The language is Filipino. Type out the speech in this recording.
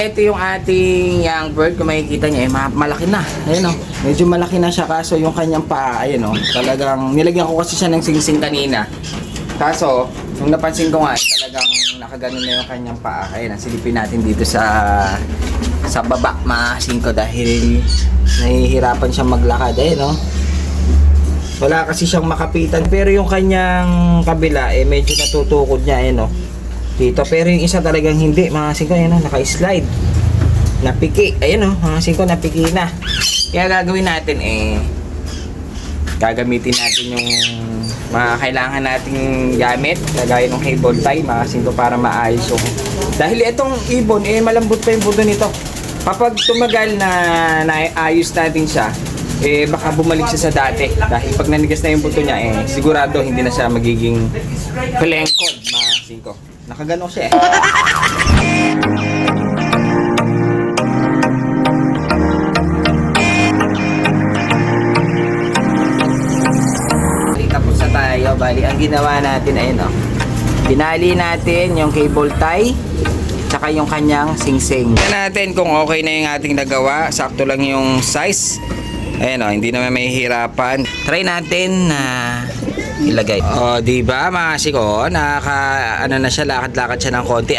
ito yung ating young bird. Kung makikita niya, eh, ma- malaki na. Ayun o. Medyo malaki na siya. Kaso yung kanyang paa, ayun o. Talagang, nilagyan ko kasi siya ng singsing kanina. Kaso, nung napansin ko nga, eh, talagang nakaganon na yung kanyang paa. Ayun, silipin natin dito sa sa baba, maasin ko dahil nahihirapan siya maglakad. Ayun o. Wala kasi siyang makapitan. Pero yung kanyang kabila, eh, medyo natutukod niya, ayun o. Dito. Pero yung isa talagang hindi. Mga ko, ayun o, naka-slide. Napiki. Ayun o, mga ko, napiki na. Kaya gagawin natin, eh, gagamitin natin yung mga kailangan nating gamit kagaya ng cable tie mga ko para maayos yung dahil itong ibon eh malambot pa yung buto nito kapag tumagal na naayos natin siya eh baka bumalik siya sa dati dahil pag nanigas na yung buto niya eh sigurado hindi na siya magiging pelengkod mga ko nakagano siya eh tapos na tayo. Bali, ang ginawa natin ayun oh. Binali natin yung cable tie tsaka yung kanyang singsing. Tingnan natin kung okay na yung ating nagawa. Sakto lang yung size. Ayan oh, hindi naman may hirapan. Try natin na ilagay. Oh, di ba mga siko? Nakaka ano na siya lakad-lakad siya ng konti.